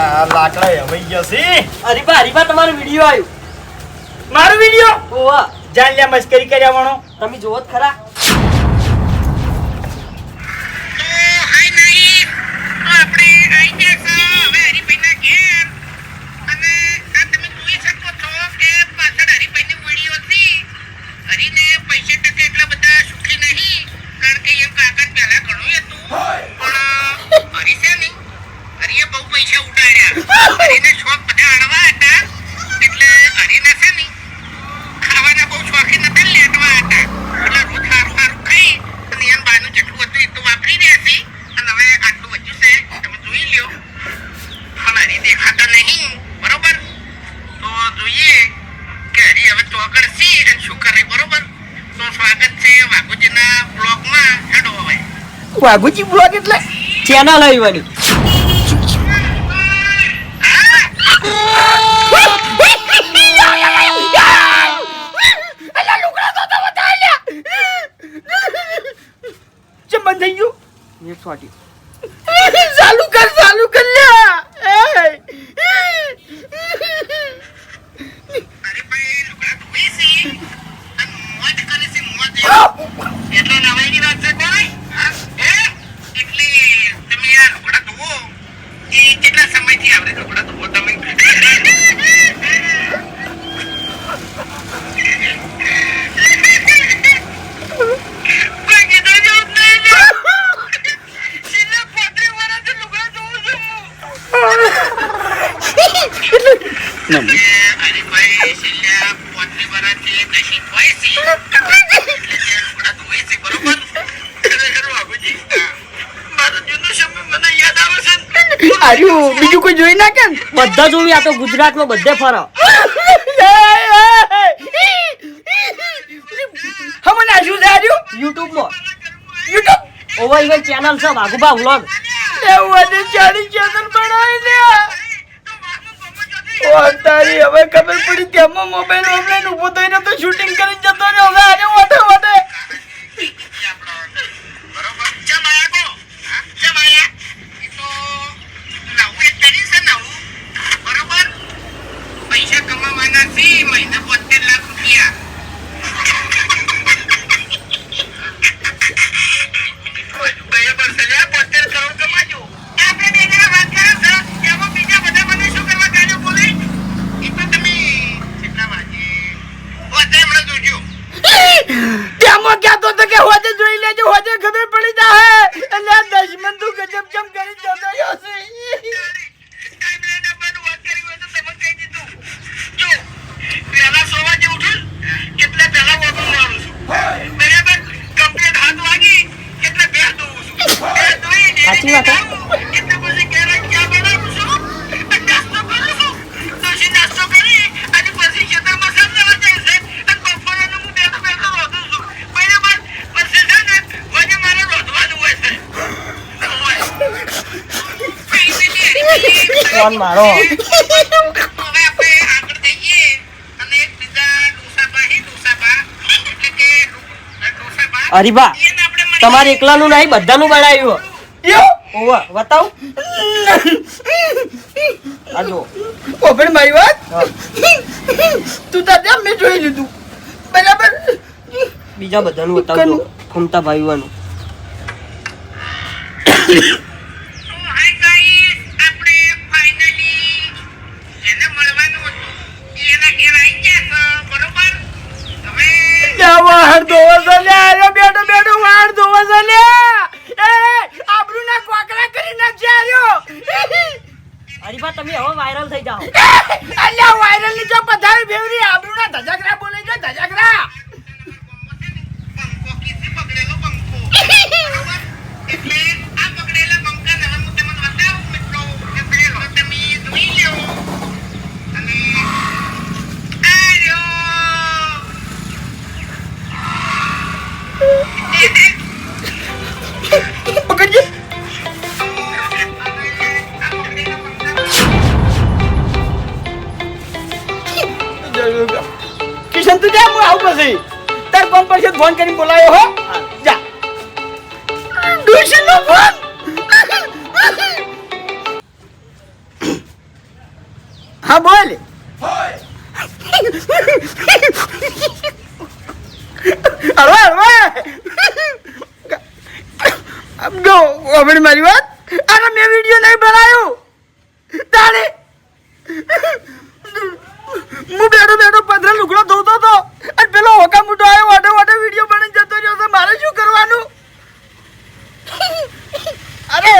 આ લાકડા હવાઈ ગયા છે. હરીફા હરીફા તમારો વીડિયો આવ્યો. મારો વિડિયો? ઓવા જાણ લ્યા મસ્કરી કર્યા વાળો તમે જોવો જ ખરા. ખાવાના બહુ શોખીન હતા ને, લેટવા હતા. એટલે રોજ સારું સારું ખાઈ અને એમ બાનું જેટલું હતું એ તો વાપરી રહ્યા છે. અને હવે આટલું વધ્યું છે, તમે જોઈ લ્યો. પણ હરી દેખાતા નહીં, બરોબર? તો જોઈએ કે હરી હવે ચોકડ સી અને શું કરે, બરોબર? તો સ્વાગત છે વાઘુજીના બ્લોગમાં. હેડો હવે. વાઘુજી બ્લોગ એટલે ચેનલ આવી ચમ બંધ થઈ ગયું એક છોટી ચાલુ કર ચાલુ કર લ્યા એ. અરે ભાઈ લુગડા ધોઈ છે અને મોજ કરે છે મોજ એટલે નવાઈની વાત છે કોઈ હા? હે? એટલે તમે આ લુગડા ધોવો એ કેટલા સમયથી આવડે લુગડા ધોવો તમે ભાગી તો જવું જ નહીં ને. છેલ્લા પાંત્રીસ વર્ષથી લુગડા ધોઉં છું હું. હરીભાઈ છેલ્લા પાંત્રીસ વર્ષથી નશીબ હોય છે એટલે જે લુગડા ધોવે છે, બરોબર? ખરેખર વાઘુજી, મારો જૂનો સમય મને યાદ આવે છે ને. આર્યું બીજું કોઈ જોઈ નાખે ને બધા જોવી આ તો ગુજરાતમાં બધે ફરો હમણાં આ શું છે યુટ્યુબ યુટ્યુબમાં. યુટ્યુબ? ઓવા ઇવન ચેનલ છે વાઘુબા વ્લોગ એવું આજે ચાલી ચેનલ બનાવી દે. ઓ તારી હવે ખબર પડી કે મોબાઈલ ઓનલાઈન ઊભો થઈને તો શૂટિંગ કરી જતો રહ્યો. હવે આને ઓટે ઓટે બરોબર. ચમ આયા કો? હા? ચમ આયા? એ તો નવું એક કરી છે નવું. બરોબર? પૈસા કમાવાના છે મહિને 72 લાખ રૂપિયા. બરાબર છે લે, 72 કરોડ કમાજો. આપણે બે જણા વાત કરે છે, એમાં બીજા બધા મને શું કરવા ગાળો બોલે? એ તો તમે કેટલા વાગે? હોજે હમણાં જોજો. તેમાં કહેતો હતો કે હોજે જોઈ લેજો હોજે ખબર પડી જાય એટલે આ દશમન તું ગજબ ચમ કરી જતો રહ્યો છે પહેલા સો વાગે ઉઠું એટલે પહેલા વોકિંગ મારું છું બરાબર કમ્પ્લીટ હાથ વાગી એટલે બે ધોઉં છું બે ધોઈ સાચી વાત, હે? એટલે પછી ઘરે ચા બનાવું છું અને નાસ્તો કરું છું પછી નાસ્તો કરી અને પછી ખેતરમાં સાંજ લેવા જાય છે અને બપોરનું હું બેઠો બેઠો રોધું છું બરાબર પછી છે ને વજે મારે રોધવાનું હોય છે હોય. ફોન મારો હવે આપણે આગળ જઈએ અને એક બીજા ડોસાબા હે ડોસાબા એટલે કે ડોસાબા હરીફા મારો મળીએ. તમારે એકલાનું નહીં બધાનું બનાવ્યું. ઓવા બતાવ. આ જો. મારી વાત? તું તાર મેં જોઈ લીધું. બરાબર? બીજા બધાનું બતાવજો ફૂમતા ભાઈઓનું તો હાય ગાઈસ આપણે ફાઇનલી એને મળવાનું હતું એ એના ઘેર આવી ગયા છે બરોબર હવે ત્યાં વાહણ ધોવા છે લે આયો બેઠો બેઠો વાહણ ધોવો છે લે એ આબરૂ ના કોકરા કરી નાખજે આયો. હરીફા તમે હવે વાયરલ થઈ જાઓ. અલ્યા વાયરલની જો પધારી બેવરી આબરૂ ના ધજાકરા બોલે છે ધજાકરા. એટલે હું તાર કોણ પર ફોન કરીને બોલાયો હો. જા. ડુશી નો ફોન હા, બોલ. હળવા હળવા જો હવે મારી વાત. અરે, મેં વીડિયો નહીં બનાવ્યો તારે. હું બેઠો બેઠો પંદર લુગડો ધોતો અને પેલો હોકા મોટો આવ્યો વાટે વાટે વીડિયો બની જતો રહ્યો છે. મારે શું કરવાનું? અરે,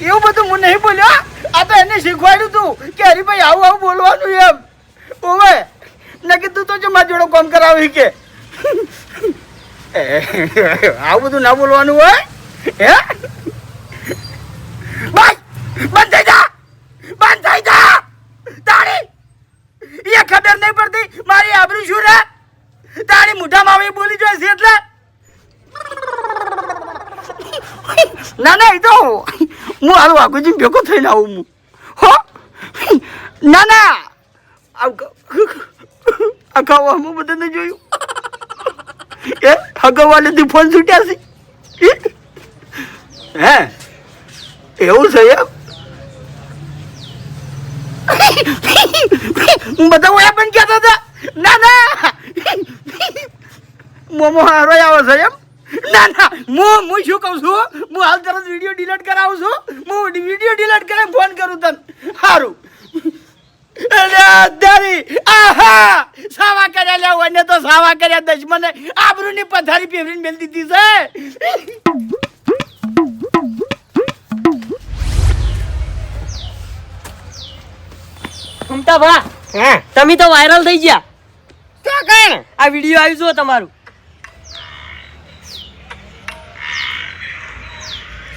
એવું બધું હું નહીં બોલ્યો. આ તો એને શીખવાડ્યું તું કે હરીભાઈ, આવું આવું બોલવાનું એમ. ઓવે નક્કી તું તો જો મારા જોડે કોમ કરાવી કે? આવું બધું ના બોલવાનું હોય? હે? બસ, બંધ થઈ જા, બંધ થઈ જા. તારી એ ખબર નહીં પડતી, મારી આબરૂ શું રે? તારી મોઢામાં આવી બોલી જોઈએ છે એટલે? ના ના તો હું. હાલ વાઘુજી ભેગો થઈને આવું હું. હો? ના ના. આખા હું બધાને જોયું. એ? હગવાલેથી ફોન છૂટ્યા છે. હે? એવું છે એમ? હું બધા ઓયા પણ કહેતો હતા. ના ના. મોમો હારો આવે છે એમ? ના ના હું હું શું કહું છું? હું હાલ તરત વીડિયો ડિલીટ કરાવું છું. હું વીડિયો ડિલીટ કરે ફોન કરું તને. સારું દારી આહા! સાવા કર્યા લે અને તો સાવા કર્યા દશમને આબરૂની પથારી પેવરીને મેલ દીધી છે. ફૂમતા ભા તમે તો વાયરલ થઈ ગયા. તો કણ આ વીડિયો આવી છો તમારું.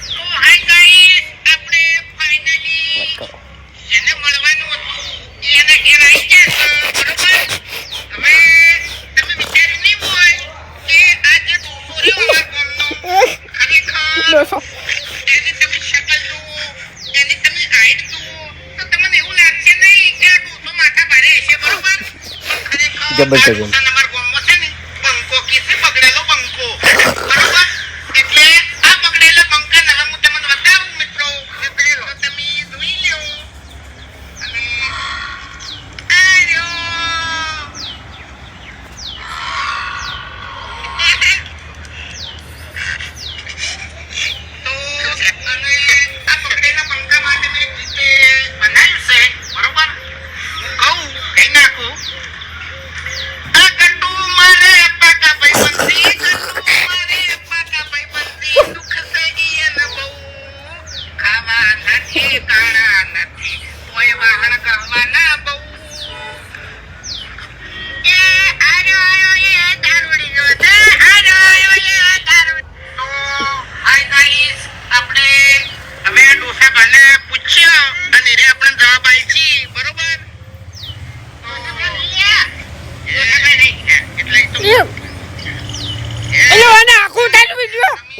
તો હાય ગાઈસ આપણે ફાઇનલી જેને મળવાનું હતું એ એના ઘેર આવી ગયા છે બરોબર હવે તમે વિચાર્યું નહીં હોય કે આ જે ડોસો રહ્યો અમારા ગામનો ખરેખર એની તમે શકલ જુઓ એની તમે હાઈટ જુઓ તો તમને એવું લાગશે નહીં કે આ ડોસો માથા ભારે હશે બરોબર પણ ખરેખર આ જબરજસ્ત.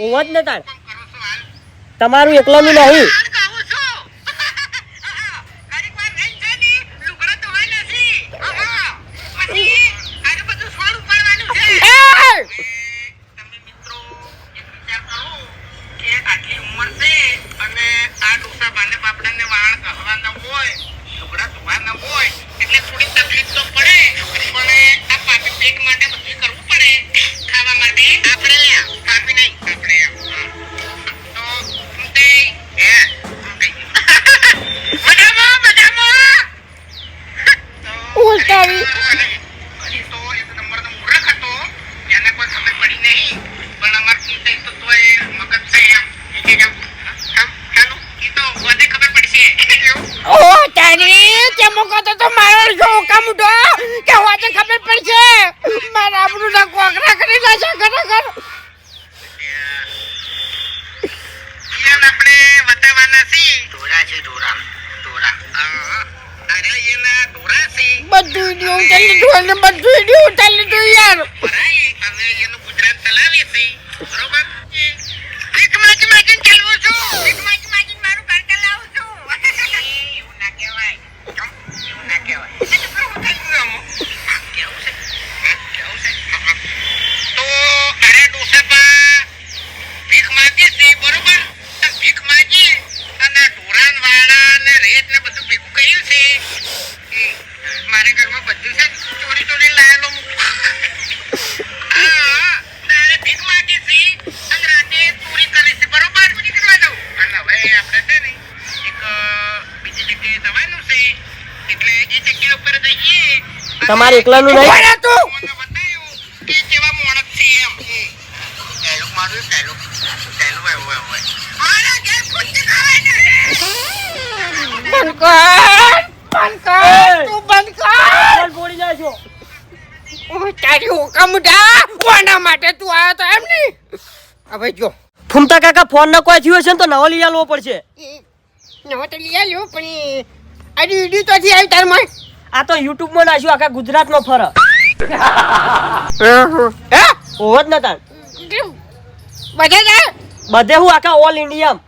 હું જ ને તાર તમારું એકલાનું નહીં તમારે એકલાનું નહીં? તું કે કેવા મોણક છે એમ ડાયલોગ મારું ડાયલોગ ડાયલોગ એવો એવો મારા ઘેર ખુશી ખાવાય ને બંધ કર! બંધ કર તું બંધ કર! બોલ જાય છો. તારી હુકમ ડા કોના માટે તું આયો તો એમ નહીં? હવે જો. ફૂમતા કાકા ફોન ન કોઈ થયો છે તો નવો લઈ આવવો પડશે. નવો તો લઈ આવ્યો પણ આડી ડીડી તો થી આવી તારમાં આ તો યુટ્યુબમાં નાખ્યું આખા ગુજરાત નો ફરક હે? ઓવ જ નતા બધે બધે હું આખા ઓલ ઇન્ડિયા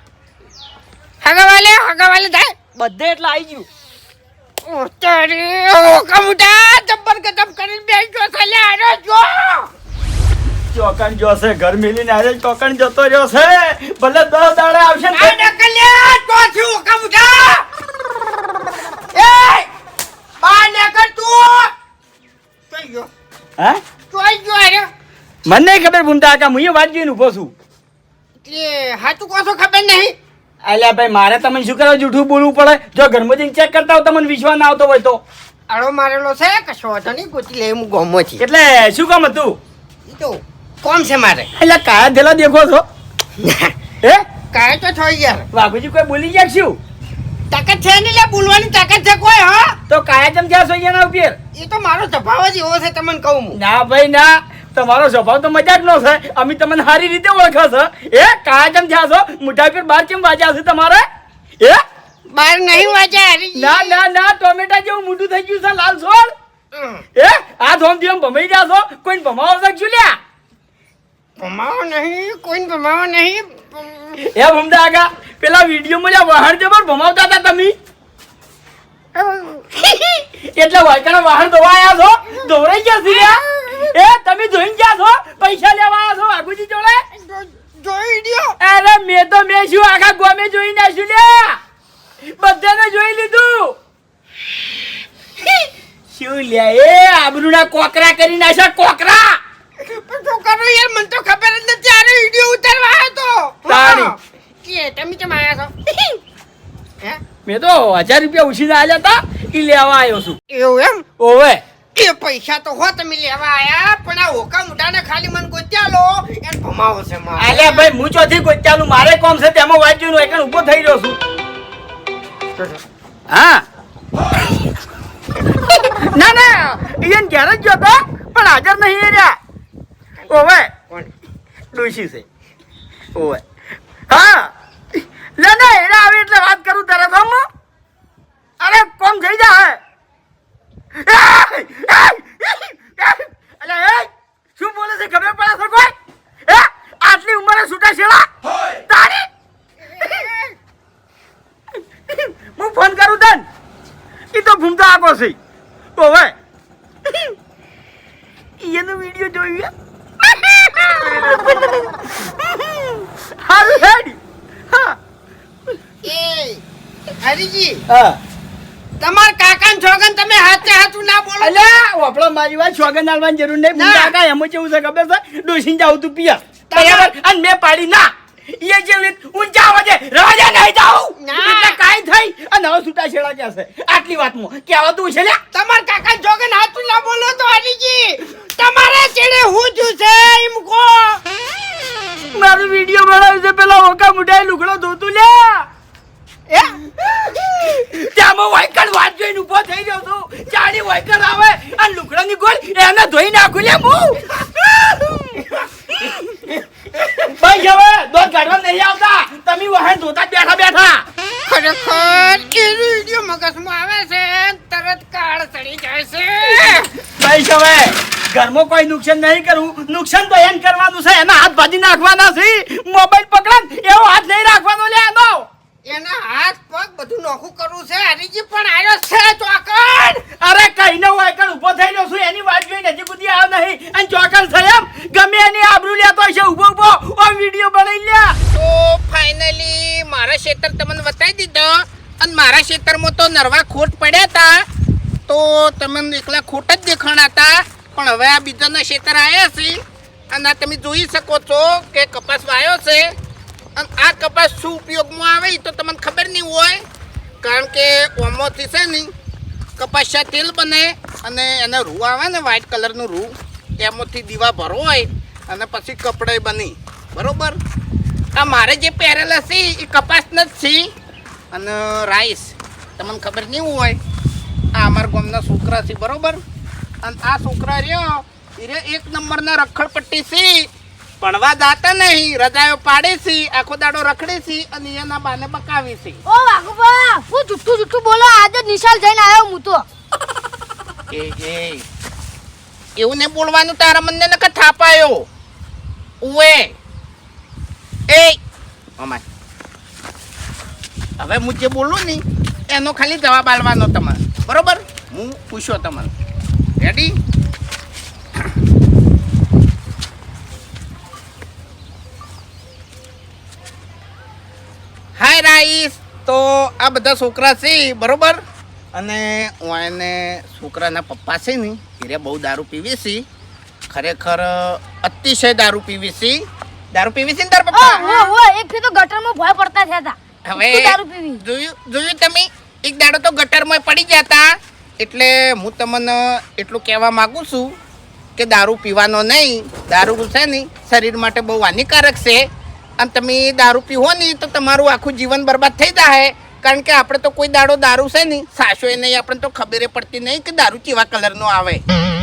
હગાવાલે હગાવાલે થાય બધે એટલે આવી ગયું. ઓ તારી હુકમ ડા જબ્બર ગજબ કરીને બેસજો સાલે આરો જો. ચોકણ જોશે ઘર મિલીને આજે ચોકણ જતો રહ્યો છે. ભલે દસ દાડે આવશે આ નકલ્યા તો એ! મને નહીં ખબર ભૂમતા કાકા હું વાત જોઈને ઊભો છું. એટલે હાચું કહો છો ખબર નહીં? અલ્યા ભાઈ મારે તમને શું કરવા જૂઠું બોલવું પડે? જો ઘરમાં ચેક કરતા હો તમને વિશ્વાસ ના આવતો હોય તો. આડો મારેલો છે કશો વાંધો નહીં ગોતી લે હું ગોમો છું. એટલે શું કામ હતું? એ તો કોમ છે મારે. એટલે કાયા થેલા દેખો છો. હે? કાયા તો થઈ ગયા. વાઘુજી કોઈ બોલી ગયા શું? તાકાત છે નહીં લે બોલવાની તાકાત છે કોઈ હા? તો કાયા ચમ થયા છો અહીંયાના ઉપર એ તો મારો સ્વભાવ જ એવો છે તમને કહું હું. ના ભાઈ ના. તમારો સ્વભાવ તો મજાક નો છે. અમે તમને સારી રીતે ઓળખો છો. એ કાયા ચમ થયા છો મોઢા પર બાર કેમ વાજા છે તમારે? એ? બાર નહીં હરી ના ના ના ટોમેટા જેવું મોટું થઈ ગયું છે લાલ સોળ એ આ ધોમ ધીમ ભમાઈ જાશો કોઈને ભમાવો શકશું લ્યા? ભમાવો નહીં કોઈને ભમાવો નહીં. એ ભમતા આગા, પેલા વિડીયોમાં જ્યાં વાહન જબર ભમાવતા હતા તમે. એટલે વાયકાના વાહન ધોવા આયા છો? ધોવરાઈ ગયા છે એ, તમે જોઈને ગયા છો? પૈસા લેવા આવ્યા છો વાઘુજી જોડે? જોઈ લ્યો અરે, મેં તો મેં શું આખા ગોમે જોઈ નાખ્યું લે બધાને જોઈ લીધું. શું લે એ, આબરૂના કોકરા કરી નાખ્યા, કોકરા. પણ યાર મને તો ખબર જ નથી આને વીડિયો ઉતારવા આવ્યો તો. તાળી. કે તમે કેમ આવ્યા છો? હે? મેં તો હજાર રૂપિયા ઉછીને આલ્યા હતા એ લેવા આવ્યો છું. એવું એમ? ઓવે. એ પૈસા તો હો તમે લેવા આયા પણ આ હોકા મુઢાને ખાલી મને ગોત્યાલો એને ભમાવો છે મારે. અલ્યા ભાઈ હું ચોથી ગોત્યાલું મારે કોમ છે તેમાં વાંચ્યું એકણ ઊભો થઈ રહ્યો છું. હા. ના ના. ઈયન ઘેર જ ગયો તો પણ હાજર નહીં રહ્યા. ઓવે. કોણ? ડોશી છે. ઓવે. હા. લે ના એના આવે એટલે વાત કરું તારે હું. અરે કોમ થઈ અલે એ શું બોલે છે? ખબર પડે છે કોઈ? હે? આટલી ઉંમરે છૂટા છેડા? તારી? હું ફોન કરું તન? એ તો ભૂમતા આપો છે. ઓવે. એનો વીડિયો જોયું હારું હેડ હા એ હરીજી હા. તમાર કાકાન છોગન તમે હાથે હાથું ના બોલો. અલ્યા વાપડો મારી વાત સોગન આલવાની જરૂર નહીં. ના. કાકા એમ કેવું છે ખબર છે? ડોસીને જાવ તું પિયર. બરાબર? અને મેં પાડી ના. એ જે રીત ઊંચા અવાજે રવાજે નહીં જાઉં. એટલે કાઈ થઈ. અને હવે છૂટા છેડા છે? આટલી વાતમાં. કહેવાતું છે લ્યા. તમાર કાકાન છોગન હાથું ના બોલો તો હરીજી. તમારા ચેડે હું છું છે? એમ કો મારો વીડિયો બનાવ્યો છે પેલા ઓકા મુઢાએ લુગડો ધોતું લે. એ? ત્યાંમાં વાયકણ વાત જોઈને ઊભો થઈ ગયો છું. ચાડી વાયકણ આવે આ લુગડાની ગોળ એને ધોઈ નાખું લે હું. ભાઈ હવે દોધ કાઢવા નહીં આવતા. તમે વાહન ધોતા બેઠા બેઠા. ખરેખર એ વિડિયો મગજમાં આવે છે? તરત કાળ ચડી જાય છે. ભાઈ હવે ઘરમાં કોઈ નુકસાન નહીં કરવું નુકસાન તો એમ કરવાનું છે એના હાથ ભાજી નાખવાના છે. મોબાઈલ પકડે એવો હાથ નહીં રાખવાનો લે એનો. એના હાથ પગ બધું નોખું કરવું છે હરીજી પણ આવ્યો છે ચોકડ. અરે કઈ નો વાયકણ ઊભો થઈ રહ્યો છું એની વાત જોઈ હજી સુધી આવ્યો નહીં. અને ચોકડ છે એમ ગમે એની આબરૂ લેતો છે ઊભો ઊભો ઓ વીડિયો બનાવી લ્યા તો ફાઇનલી મારા ક્ષેત્ર તમને બતાવી દીધો. અને મારા ક્ષેત્રમાં તો નરવા ખોટ પડ્યા હતા. તો તમને એકલા ખોટ જ દેખાણા હતા. પણ હવે આ બીજાના ખેતર આવ્યા છે. અને આ તમે જોઈ શકો છો કે કપાસ વાયો છે. અને આ કપાસ શું ઉપયોગમાં આવે તો તમને ખબર નહીં હોય, કારણ કે ઓમોથી છે ને કપાસિયા તેલ બને અને એને રૂ આવે ને વ્હાઇટ કલરનું રૂ, એમાંથી દીવા ભરો હોય અને પછી કપડે બની. બરોબર? આ મારે જે પહેરેલા છે એ કપાસના જ છે. અને રાઈસ તમને ખબર નહીં હોય, આ અમારા ગામના છોકરા છે, બરોબર? અને આ છોકરા રહ્યો એ એક નંબરના રખડપટ્ટી છે ભણવા જાતા નહીં રજાઓ પાડે છે આખો દાડો રખડે છે અને એના બાને બકાવી છે ઓ વાઘુબા હું જુઠ્ઠું જુઠ્ઠું બોલો આજે નિશાલ જઈને આવ્યો હું તો. એ એ. એવું ને બોલવાનું તારા મને નકર થાપાયો. ઉએ એ. અમાય હવે હું જે બોલું ને એનો ખાલી જવાબ આલવાનો તમારે. બરોબર? હું પૂછ્યો તમને. રેડી હાય રાઈસ તો આ બધા છોકરા છે બરોબર? અને હું એને છોકરાના પપ્પા છે ને એ બહુ દારૂ પીવી છે. ખરેખર અતિશય દારૂ પીવી છે. દારૂ પીવી છે ને તારા પપ્પા? એક તો ગટરમાં ભોય પડતા થયા હતા. હવે દારૂ પીવી. જોયું જોયું તમે? એક દાડો તો ગટરમાં પડી જતા એટલે હું તમને એટલું કહેવા માગું છું કે દારૂ પીવાનો નહીં. દારૂ છે નહીં શરીર માટે બહુ હાનિકારક છે. અને તમે દારૂ પીવો નહીં તો તમારું આખું જીવન બરબાદ થઈ જાય કારણ કે આપણે તો કોઈ દાડો દારૂ છે નહીં સાસો નહીં, આપણને તો ખબરે પડતી નહીં કે દારૂ કેવા કલરનો આવે.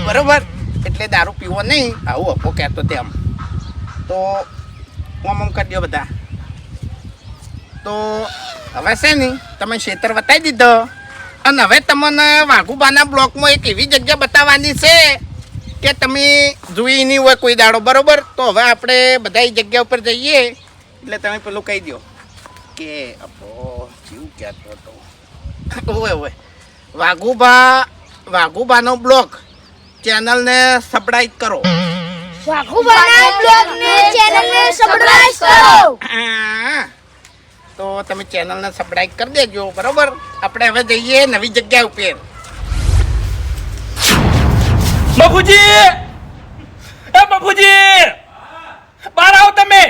બરોબર? એટલે દારૂ પીવો નહીં. આવું અપો કહેતો તેમ તો ઓમ ઓમ કરી દો બધા. તો હવે છે ને, તમે ક્ષેત્ર બતાવી દીધો. અને હવે તમને વાઘુબાના બ્લોકમાં એક એવી જગ્યા બતાવવાની છે કે તમે જોઈ નહીં હોય કોઈ દાડો બરોબર? તો હવે આપણે બધા જગ્યા ઉપર જઈએ. એટલે તમે પેલું કહી દો કે અપો જીવ કહેતો હતો? ઓય ઓય વાઘુબા વાઘુબાનો બ્લોક ચેનલને સબસ્ક્રાઇબ કરો. વાઘુબાના બ્લોગને ચેનલને સબસ્ક્રાઇબ કરો. આ. તો તમે ચેનલને સબસ્ક્રાઇબ કરી દેજો બરાબર? આપણે હવે જઈએ નવી જગ્યા ઉપર. બાપુજી! એ બાપુજી! બહાર આવો તમે.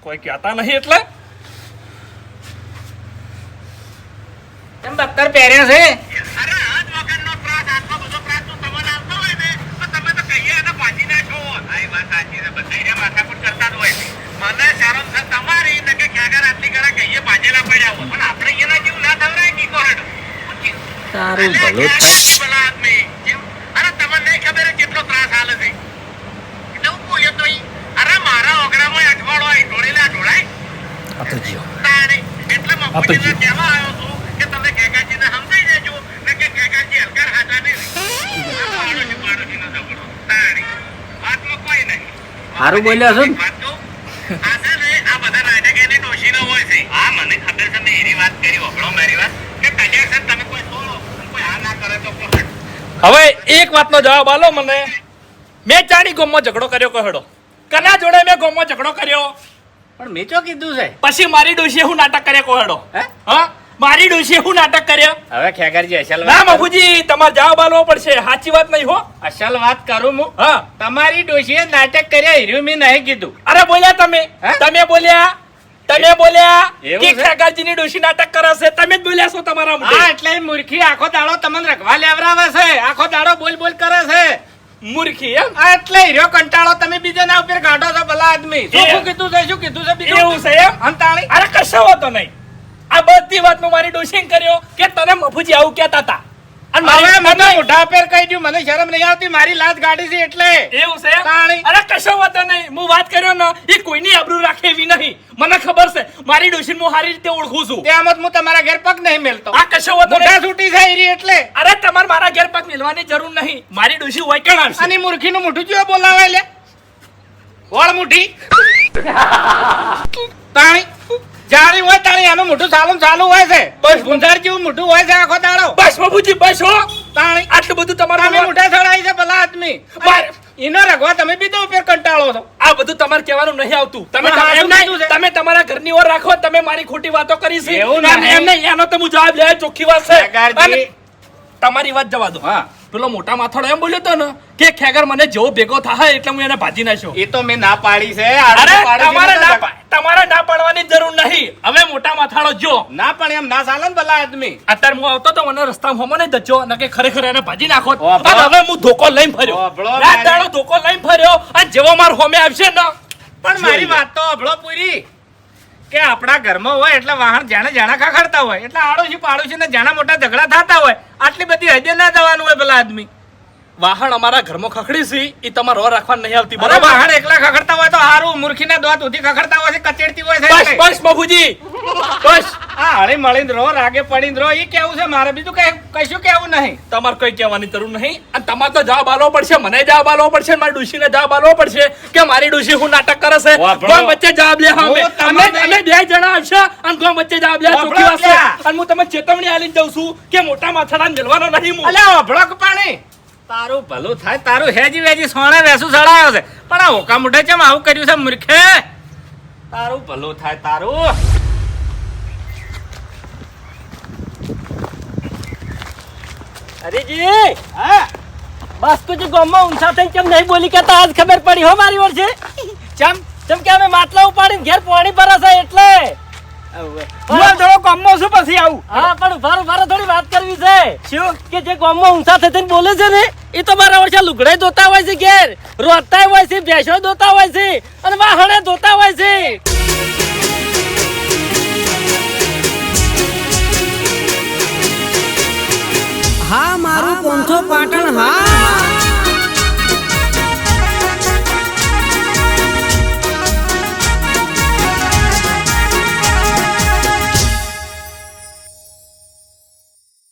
કોઈ કહેતા નહીં એટલે? એમ દફતર પહેર્યા છે? મને કે તમે કોઈ નહીં. સારું બોલ્યા છો ને? ડોશીનો હોય છે. હા મને ખબર છે મેં એની વાત કરી વખડો મારી વાત. કે કલ્યાણ છે તમે કોઈ બોલો કોઈ આ ના કરે તો હવે એક વાતનો જવાબ આલો મને. મેં ચાણી ગોમમાં ઝઘડો કર્યો કહેડો. કના જોડે મેં ગોમમાં ઝઘડો કર્યો. પણ મેં ચો કીધું છે? પછી મારી ડોશીએ હું નાટક કર્યો કહેડો? હે? હા? મારી ડોશીએ હું નાટક કર્યો? હવે ખેગરજી અસલ ના બાપુજી તમારે જવાબ આલવો પડશે. સાચી વાત નહીં હો. અસલ વાત કરું હું? હા. તમારી ડોશીએ નાટક કર્યા હિરવી મેં નહીં કીધું. અરે બોલ્યા તમે. હે? તમે બોલ્યા. તમે બોલ્યા કે? ખેગાજીની ડોશી નાટક કરે છે તમે જ બોલ્યા છો તમારા હા એટલે મૂર્ખી આખો દાડો તમને રખવા લેવરાવે છે. આખો દાડો બોલ બોલ કરે છે. મૂર્ખી એમ? એટલે હીરો કંટાળો તમે બીજાના ઉપર કાઢો છો ભલા આદમી. શું કીધું છે શું કીધું છે બીજું? એવું છે એમ? અંતાળી અરે કશો હોતો નહીં. આ બધી વાતનો મારી ડોશી કર્યો કે તને મફુજી આવું કહેતા હતા. હવે મને મોઢા ઉપર કહી દઉં મને શરમ નહીં આવતી મારી લાત ગાડી છે એટલે. એવું છે? અરે કશો વાતો નહીં હું વાત કર્યો ને એ કોઈની આબરૂ રાખે એવી નહીં. મને ખબર છે મારી ડોશીને હું સારી રીતે ઓળખું છું. ત્યાં મત હું તમારા ઘેર પગ નહીં મેલતો. આ કશો વાતો મોઢા છૂટી જાય રી એટલે. અરે તમારે મારા ઘેર પગ મેલવાની જરૂર નહીં. મારી ડોશી વૈકણ આવશે? અને મૂર્ખીનું મોઢું જેવો બોલાવે લે? વળ મુઠી. તાણી. જાણી હોય તારે એનું મોઢું સાલું ચાલુ હોય છે. બસ. ગુંજાર જેવું મોઢું હોય છે આખો દાડો. બસ બાબુજી બસ હો. તાણી આટલું બધું તમારે તમે મોઢા ચડાઈ છે ભલા આદમી. એનો રગવા તમે તો ઉપર કંટાળો છો. આ બધું તમારે કહેવાનું નહીં આવતું. તમે? તમે તમારા ઘરની ઓર રાખો તમે મારી ખોટી વાતો કરી છે. એવું નહીં. એનો તો હું જવાબ લે ચોખ્ખી વાત છે. તમારી વાત જવા દો. હા. પેલો મોટા માથાડો એમ બોલ્યો તો ને કે ખેગર મને જેવો ભેગો થાય એટલે હું એને ભાજી નાખ્યો. એ તો મેં ના પાડી છે અરે તમારે ના ને તમારે ના પાડવાની જરૂર નહીં. હવે મોટા માથાડો જો. ના પણ એમ ના ચાલે ને ભલા આદમી. અત્યારે હું આવતો તો મને રસ્તામાં હોમો નહીં દચ્યો અને કે ખરેખર એને ભાજી નાખો. હવે હું ધોકો લઈને ફર્યો. રાત દાડો ધોકો લઈને ફર્યો. અને જેવો માર હોમે આવશે ને. પણ મારી વાત તો અભળો પૂરી. કે આપણા ઘરમાં હોય એટલે વાહન જાણે જાણા ખાખડતા હોય. એટલે આડોશી પાડોશી ને જાણા મોટા ઝઘડા થતા હોય. આટલી બધી હદે ના જવાનું હોય પેલા આદમી. વાહણ અમારા ઘરમાં ખખડી છે એ તમારે ઓર રાખવા નહીં આવતી બરાબર? વાહણ એકલા ખખડતા હોય તો હારું મૂર્ખીના દોત ઉધી ખખડતા હોય છે કચેડતી હોય છે બસ બસ બાબુજી બસ. આ હળી મળીને રહો રાગે પડીને રહો એ કેવું છે? મારે બીજું કઈ કશું કેવું નહીં. તમારે કઈ કહેવાની જરૂર નહીં. અને તમારે તો જવાબ આલવો પડશે મને જવાબ આલવો પડશે મારી ડોશીને જવાબ આલવો પડશે કે મારી ડુશી હું નાટક કરે છે. કોણ વચ્ચે જવાબ લે અમે અમે અમે બે જણા આવશે અને કોણ વચ્ચે જવાબ લે ચૂકી. લ્યા. અને હું તમને ચેતવણી આલી જ દઉં છું કે મોટા માથાડા મેળવાનો નહીં હું. અલ્યા અભળો પાણી? તારું ભલું થાય તારું હેજી વેજી સોણે વેસું સડાયો છે. પણ આ હોકા મુઢે ચમ આવું કર્યું છે મૂર્ખે? તારું ભલું થાય તારું. અરેજી! હા? બાસ્કુજી ગામમાં ઊંચા થઈને કેમ નહીં બોલી કે આજ ખબર પડી હો મારી વર્ષે ચમ ચમ કે અમે માટલા ઉપાડીને ઘેર પાણી ભરાશે એટલે? હું થોડો કમમાં છું પછી આવું. હા પણ ઉભારો ઉભારો થોડી વાત કરવી છે. શું? કે જે ગામમાં ઊંચા થઈને બોલે છે ને એ તો મારા વર્ષે લુગડે ધોતા હોય છે ઘેર રોતા હોય છે ભેંસો દોતા હોય છે અને વાહણે ધોતા હોય છે. હા મારું પોંથો પાટણ હા.